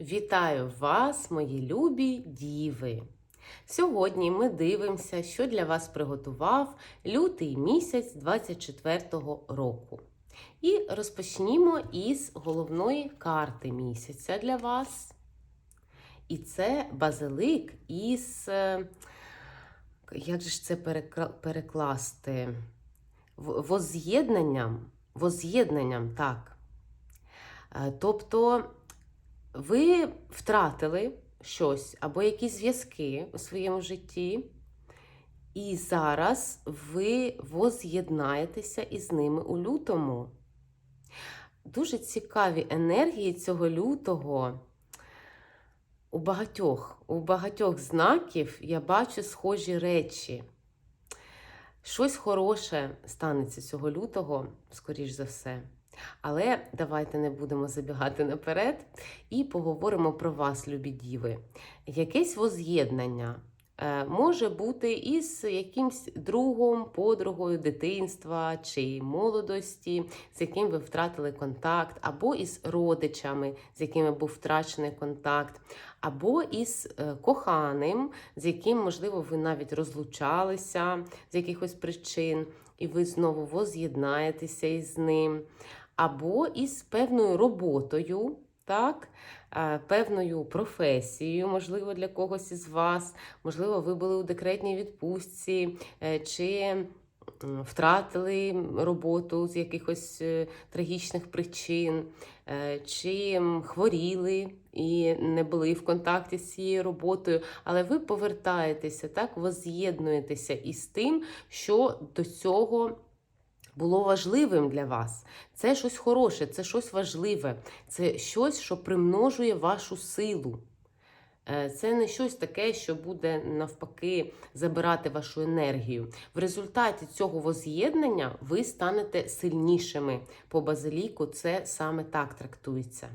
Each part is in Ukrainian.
Вітаю вас, мої любі діви! Сьогодні ми дивимося, що для вас приготував лютий місяць 24-го року. І розпочнімо із головної карти місяця для вас. І це базилик із. е, Як же ж це перекласти? Воз'єднанням. Воз'єднанням, так. Е, Тобто ви втратили щось або якісь зв'язки у своєму житті, і зараз ви воз'єднаєтеся із ними у лютому. Дуже цікаві енергії цього лютого. У багатьох, у багатьох знаків я бачу схожі речі. Щось хороше станеться цього лютого, скоріш за все. Але давайте не будемо забігати наперед і поговоримо про вас, любі діви. Якесь воз'єднання е, може бути із якимсь другом, подругою дитинства чи молодості, з яким ви втратили контакт, або із родичами, з якими був втрачений контакт, або із е, коханим, з яким, можливо, ви навіть розлучалися з якихось причин, і ви знову воз'єднаєтеся із ним або із певною роботою, так, певною професією, можливо, для когось із вас, можливо, ви були у декретній відпустці, е, чи втратили роботу з якихось е, трагічних причин, е, чи хворіли і не були в контакті з цією роботою, але ви повертаєтеся, так, воз'єднуєтеся із тим, що до цього було важливим для вас. Це щось хороше, це щось важливе, це щось, що примножує вашу силу. Е, Це не щось таке, що буде навпаки забирати вашу енергію. В результаті цього воз'єднання ви станете сильнішими. По базиліку це саме так трактується.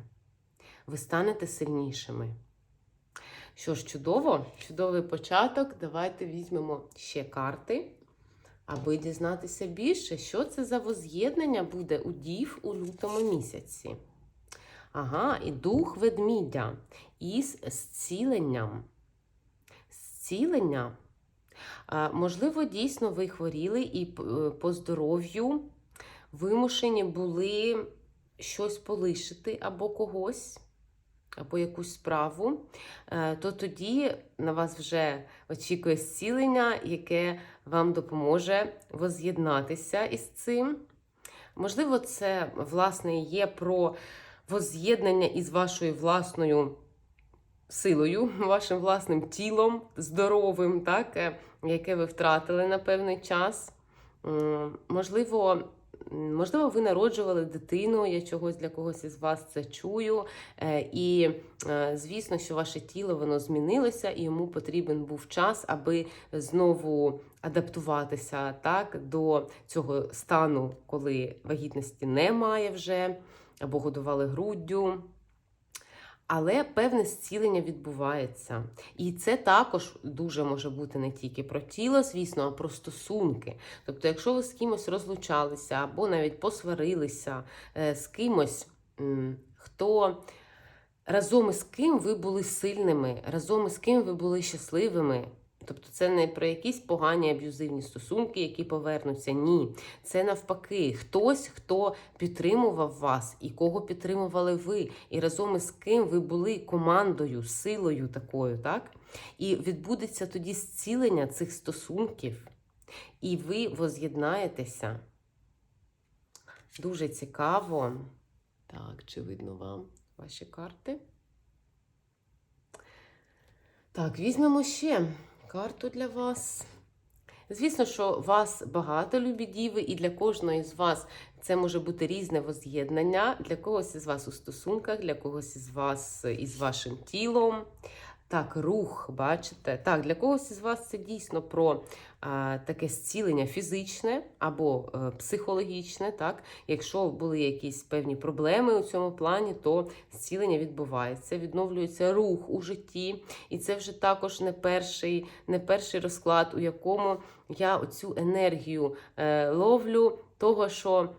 Ви станете сильнішими. Що ж, чудово, чудовий початок. Давайте візьмемо ще карти аби дізнатися більше, що це за воз'єднання буде у дів у лютому місяці. Ага, і дух ведмідя із зціленням. Зцілення. Можливо, дійсно ви хворіли і е, по здоров'ю вимушені були щось полишити або когось, або якусь справу, Е, то тоді на вас вже очікує зцілення, яке вам допоможе воз'єднатися із цим. Можливо, це, власне, є про воз'єднання із вашою власною силою, вашим власним тілом здоровим, так, е, яке ви втратили на певний час. Можливо, можливо, ви народжували дитину, я чогось для когось із вас це чую. Е, І, е, звісно, що ваше тіло воно змінилося, і йому потрібен був час, аби знову адаптуватися так, до цього стану, коли вагітності немає вже, або годували груддю. Але певне зцілення відбувається. І це також дуже може бути не тільки про тіло, звісно, а про стосунки. Тобто, якщо ви з кимось розлучалися або навіть посварилися е, з кимось, хто разом із ким ви були сильними, разом із ким ви були щасливими. Тобто це не про якісь погані аб'юзивні стосунки, які повернуться. Ні. Це навпаки, хтось, хто підтримував вас і кого підтримували ви, і разом із ким ви були командою, силою такою, так? І відбудеться тоді зцілення цих стосунків, і ви воз'єднаєтеся. Дуже цікаво. Так, чи видно вам ваші карти? Так, візьмемо ще карту для вас. Звісно, що вас багато любі діви, і для кожної з вас це може бути різне воз'єднання. Для когось із вас у стосунках, для когось із вас із вашим тілом. Так, рух, бачите? Так, для когось із вас це дійсно про а, таке зцілення фізичне або е, психологічне. Так, якщо були якісь певні проблеми у цьому плані, то зцілення відбувається, відновлюється рух у житті, і це вже також не перший, не перший розклад, у якому я оцю енергію е, ловлю того, що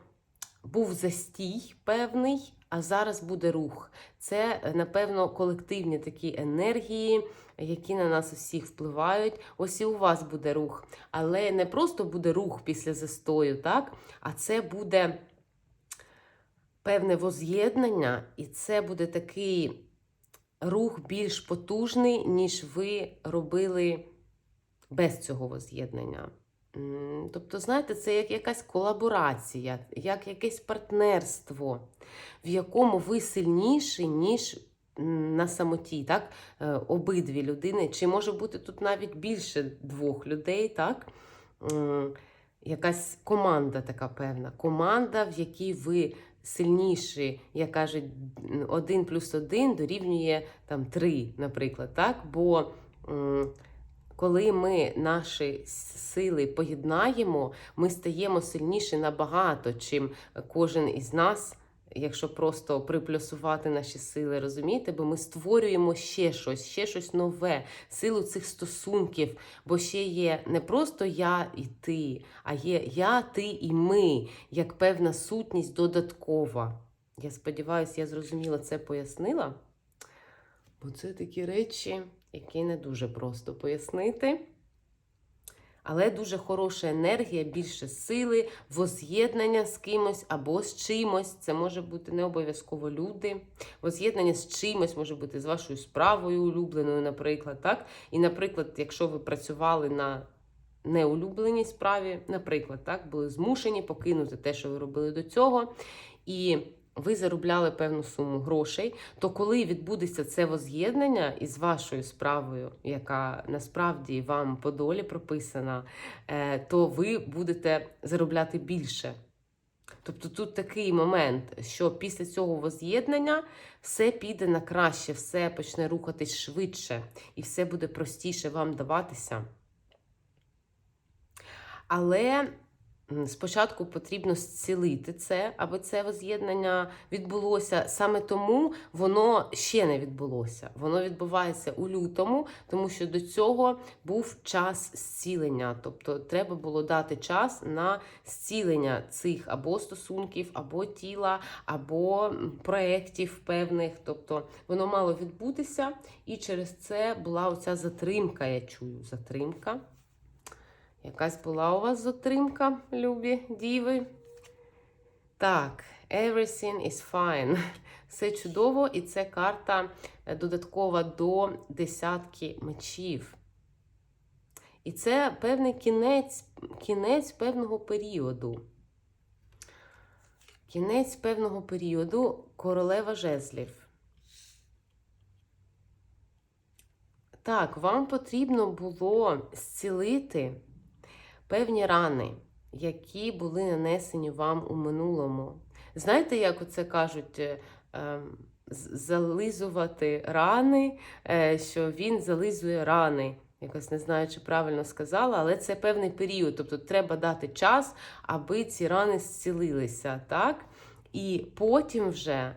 був застій певний, а зараз буде рух. Це, е, напевно, колективні такі енергії, які на нас усіх впливають. Ось і у вас буде рух. Але не просто буде рух після застою, так? а це буде певне воз'єднання, і це буде такий рух більш потужний, ніж ви робили без цього воз'єднання. Тобто, знаєте, це як якась колаборація, як якесь партнерство, в якому ви сильніші, ніж на самоті, так? Е, Обидві людини, чи може бути тут навіть більше двох людей, так? Якась команда така певна. Команда, в якій ви сильніші, як кажуть, один плюс один дорівнює там три, наприклад, так? Бо коли ми наші сили поєднаємо, ми стаємо сильніші набагато, чим кожен із нас, якщо просто приплюсувати наші сили, розумієте? Бо ми створюємо ще щось, ще щось нове, силу цих стосунків, бо ще є не просто я і ти, а є я, ти і ми, як певна сутність додаткова. Я сподіваюся, я зрозуміла це пояснила. Бо це такі речі, які не дуже просто пояснити. Але дуже хороша енергія, більше сили, воз'єднання з кимось або з чимось. Це може бути не обов'язково люди. Воз'єднання з чимось може бути з вашою справою улюбленою, наприклад. так? І, наприклад, якщо ви працювали на неулюбленій справі, наприклад, так, були змушені покинути те, що ви робили до цього. І ви заробляли певну суму грошей, то коли відбудеться це воз'єднання із вашою справою, яка насправді вам по долі прописана, е, то ви будете заробляти більше. Тобто тут такий момент, що після цього воз'єднання все піде на краще, все почне рухатись швидше, і все буде простіше вам даватися. Але Спочатку потрібно зцілити це, аби це воз'єднання відбулося. Саме тому воно ще не відбулося. Воно відбувається у лютому, тому що до цього був час зцілення. Тобто треба було дати час на зцілення цих або стосунків, або тіла, або проєктів певних. Тобто воно мало відбутися, і через це була оця затримка. Я чую затримка. Якась була у вас затримка, любі діви. Так, everything is fine. Все чудово, і це карта е, додаткова до десятки мечів. І це певний кінець, кінець певного періоду. Кінець певного періоду королева жезлів. Так, вам потрібно було зцілити певні рани, які були нанесені вам у минулому. Знаєте, як оце кажуть, е, ем, зализувати рани, е, що він зализує рани. Якось не знаю, чи правильно сказала, але це певний період. Тобто треба дати час, аби ці рани зцілилися, так? І потім вже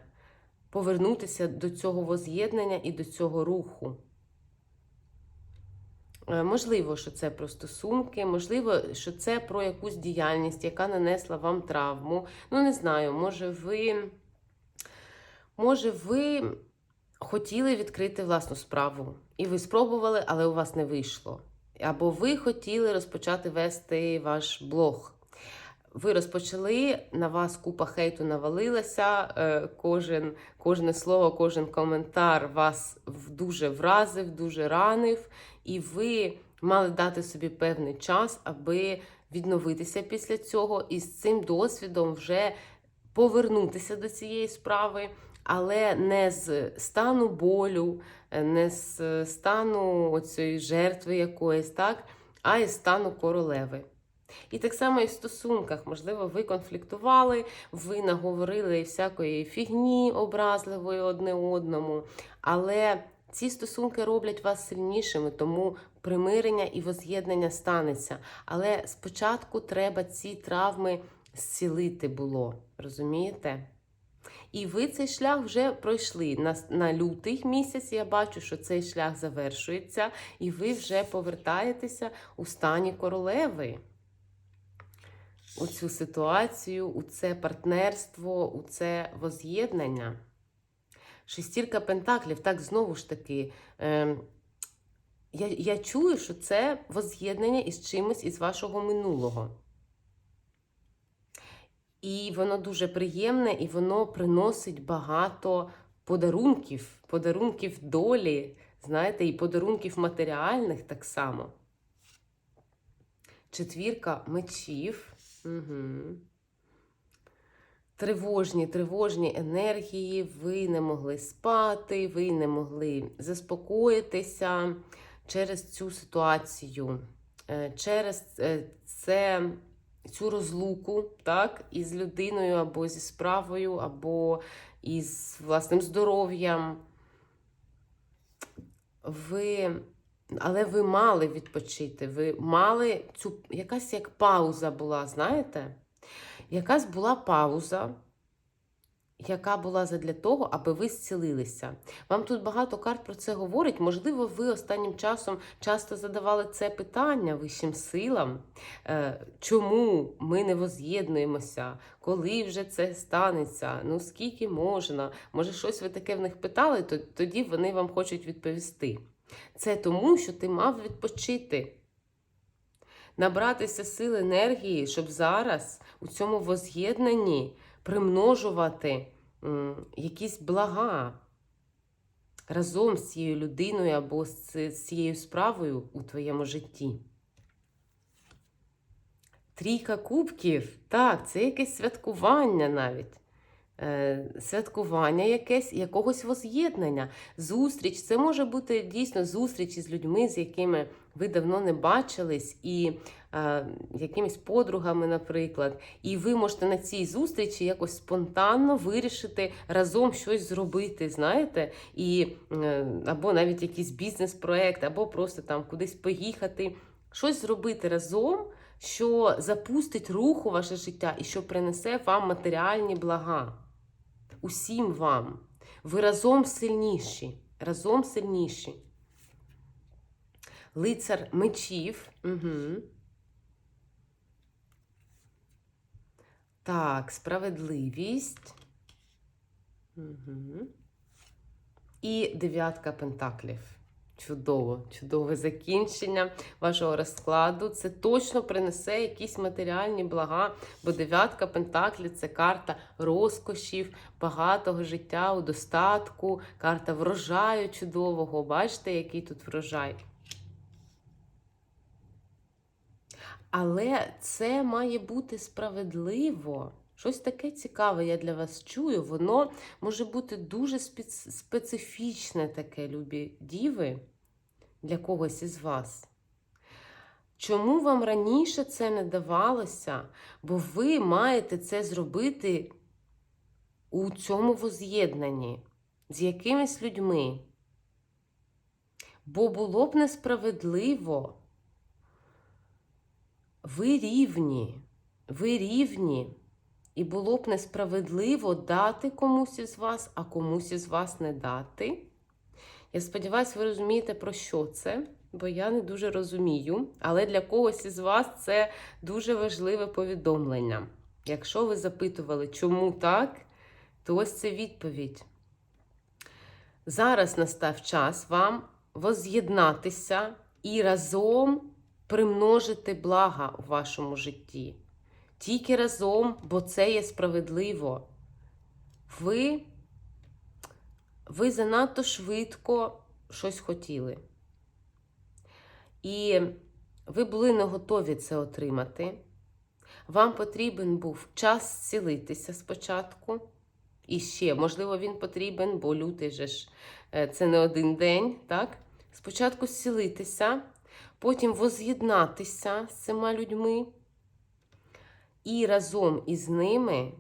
повернутися до цього воз'єднання і до цього руху. Е, Можливо, що це про стосунки, можливо, що це про якусь діяльність, яка нанесла вам травму. Ну, не знаю, може, ви, може, ви хотіли відкрити власну справу, і ви спробували, але у вас не вийшло. Або ви хотіли розпочати вести ваш блог. Ви розпочали, на вас купа хейту навалилася, е, кожен, кожне слово, кожен коментар вас дуже вразив, дуже ранив, і ви мали дати собі певний час, аби відновитися після цього і з цим досвідом вже повернутися до цієї справи, але не з стану болю, е, не з стану оцієї жертви якоїсь, так, а із стану королеви. І так само і в стосунках, можливо, ви конфліктували, ви наговорили всякої фігні образливої одне одному, але ці стосунки роблять вас сильнішими, тому примирення і воз'єднання станеться. Але спочатку треба ці травми зцілити було, розумієте? І ви цей шлях вже пройшли на, на лютий місяць. Я бачу, що цей шлях завершується, і ви вже повертаєтеся у стані королеви. У цю ситуацію, у це партнерство, у це воз'єднання. Шестірка Пентаклів, так знову ж таки. Е, я, я чую, що це воз'єднання із чимось із вашого минулого. І воно дуже приємне, і воно приносить багато подарунків, подарунків долі, знаєте, і подарунків матеріальних так само. Четвірка мечів. Угу. Тривожні, тривожні енергії, ви не могли спати, ви не могли заспокоїтися через цю ситуацію, е, через е, це, цю розлуку так, із людиною, або зі справою, або із власним здоров'ям. Ви, але ви мали відпочити, ви мали цю якась як пауза була, знаєте? Якась була пауза, яка була задля того, аби ви зцілилися. Вам тут багато карт про це говорить. Можливо, ви останнім часом часто задавали це питання вищим силам. Е, Чому ми не воз'єднуємося? Коли вже це станеться? Ну скільки можна? Може, щось ви таке в них питали, то тоді вони вам хочуть відповісти. Це тому, що ти мав відпочити. Набратися сил енергії, щоб зараз у цьому воз'єднанні примножувати якісь блага разом з цією людиною або з, цією справою у твоєму житті. Трійка кубків, так, це якесь святкування навіть. Е, святкування якесь, якогось воз'єднання. Зустріч. Це може бути дійсно зустріч із людьми, з якими ви давно не бачились, і е, якимись подругами, наприклад. І ви можете на цій зустрічі якось спонтанно вирішити разом щось зробити, знаєте, і, е, або навіть якийсь бізнес-проект, або просто там кудись поїхати, щось зробити разом. Що запустить рух у ваше життя і що принесе вам матеріальні блага усім вам. Ви разом сильніші. Разом сильніші. Лицар мечів. Угу. Так, справедливість. Угу. І дев'ятка пентаклів. Чудово, чудове закінчення вашого розкладу. Це точно принесе якісь матеріальні блага, бо дев'ятка Пентаклі це карта розкошів, багатого життя у достатку, карта врожаю чудового. Бачите, який тут врожай. Але це має бути справедливо. Щось таке цікаве, я для вас чую. Воно може бути дуже специфічне таке, любі діви, для когось із вас. Чому вам раніше це не давалося? Бо ви маєте це зробити у цьому воз'єднанні з якимись людьми. Бо було б несправедливо. Ви рівні, ви рівні. І було б несправедливо дати комусь із вас, а комусь із вас не дати. Я сподіваюся, ви розумієте, про що це, бо я не дуже розумію. Але для когось із вас це дуже важливе повідомлення. Якщо ви запитували, чому так, то ось це відповідь. Зараз настав час вам воз'єднатися і разом примножити блага у вашому житті. Тільки разом, бо це є справедливо. Ви ви занадто швидко щось хотіли. І ви були не готові це отримати. Вам потрібен був час зцілитися спочатку. І ще, можливо, він потрібен, бо лютий же ж е, це не один день. так? Спочатку зцілитися, потім воз'єднатися з цими людьми і разом із ними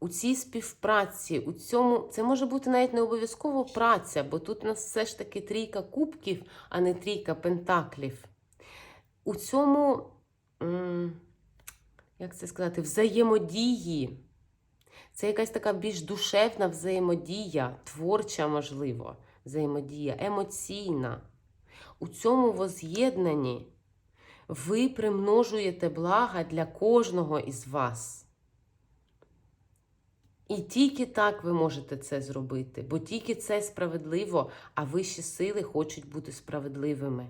у цій співпраці, у цьому, це може бути навіть не обов'язково праця, бо тут у нас все ж таки трійка кубків, а не трійка пентаклів. У цьому, як це сказати, взаємодії. Це якась така більш душевна взаємодія, творча, можливо, взаємодія, емоційна. У цьому воз'єднанні ви примножуєте блага для кожного із вас. І тільки так ви можете це зробити, бо тільки це справедливо, а вищі сили хочуть бути справедливими.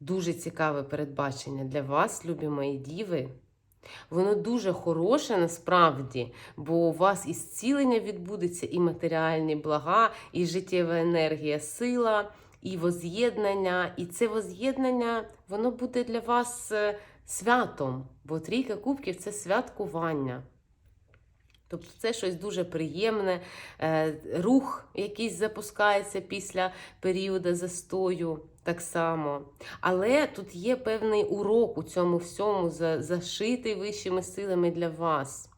Дуже цікаве передбачення для вас, любі мої діви. Воно дуже хороше насправді, бо у вас і зцілення відбудеться, і матеріальні блага, і життєва енергія, сила, і воз'єднання. І це воз'єднання воно буде для вас е, святом, бо трійка кубків це святкування. Тобто це щось дуже приємне, е, рух якийсь запускається після періоду застою, так само. Але тут є певний урок у цьому всьому, зашитий вищими силами для вас.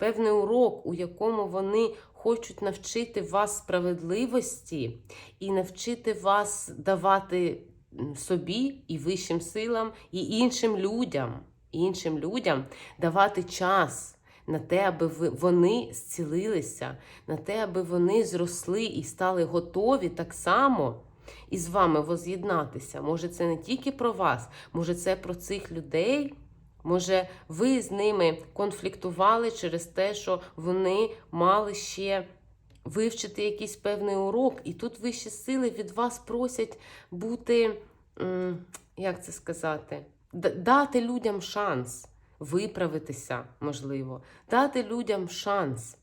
Певний урок, у якому вони хочуть навчити вас справедливості і навчити вас давати собі і вищим силам, і іншим людям, іншим людям давати час на те, аби вони зцілилися, на те, аби вони зросли і стали готові так само із вами воз'єднатися. Може, це не тільки про вас, може, це про цих людей. Може, ви з ними конфліктували через те, що вони мали ще вивчити якийсь певний урок, і тут вищі сили від вас просять бути, як це сказати, дати людям шанс виправитися, можливо, дати людям шанс.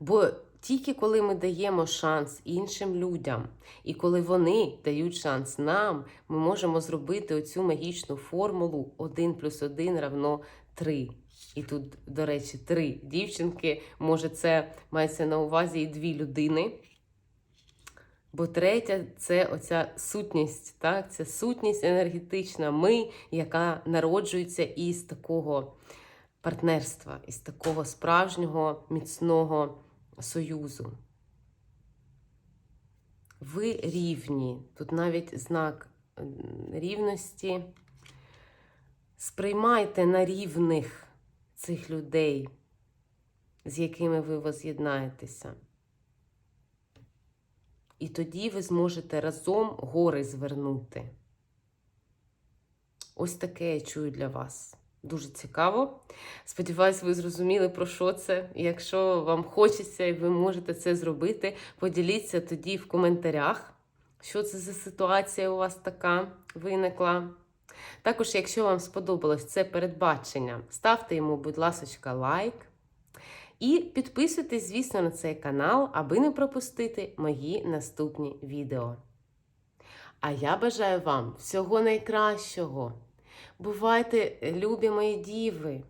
Бо тільки коли ми даємо шанс іншим людям, і коли вони дають шанс нам, ми можемо зробити оцю магічну формулу 1 плюс 1 равно 3. І тут, до речі, три дівчинки, може, це мається на увазі і дві людини. Бо третя це оця сутність, так? це сутність енергетична, ми, яка народжується із такого партнерства, із такого справжнього міцного союзу. Ви рівні. Тут навіть знак рівності. Сприймайте на рівних цих людей, з якими ви воз'єднаєтеся. І тоді ви зможете разом гори звернути. Ось таке я чую для вас. Дуже цікаво. Сподіваюсь, ви зрозуміли, про що це. Якщо вам хочеться і ви можете це зробити, поділіться тоді в коментарях, що це за ситуація у вас така виникла. Також, якщо вам сподобалось це передбачення, ставте йому, будь ласка, лайк. І підписуйтесь, звісно, на цей канал, аби не пропустити мої наступні відео. А я бажаю вам всього найкращого. Бувайте, любі мої діви!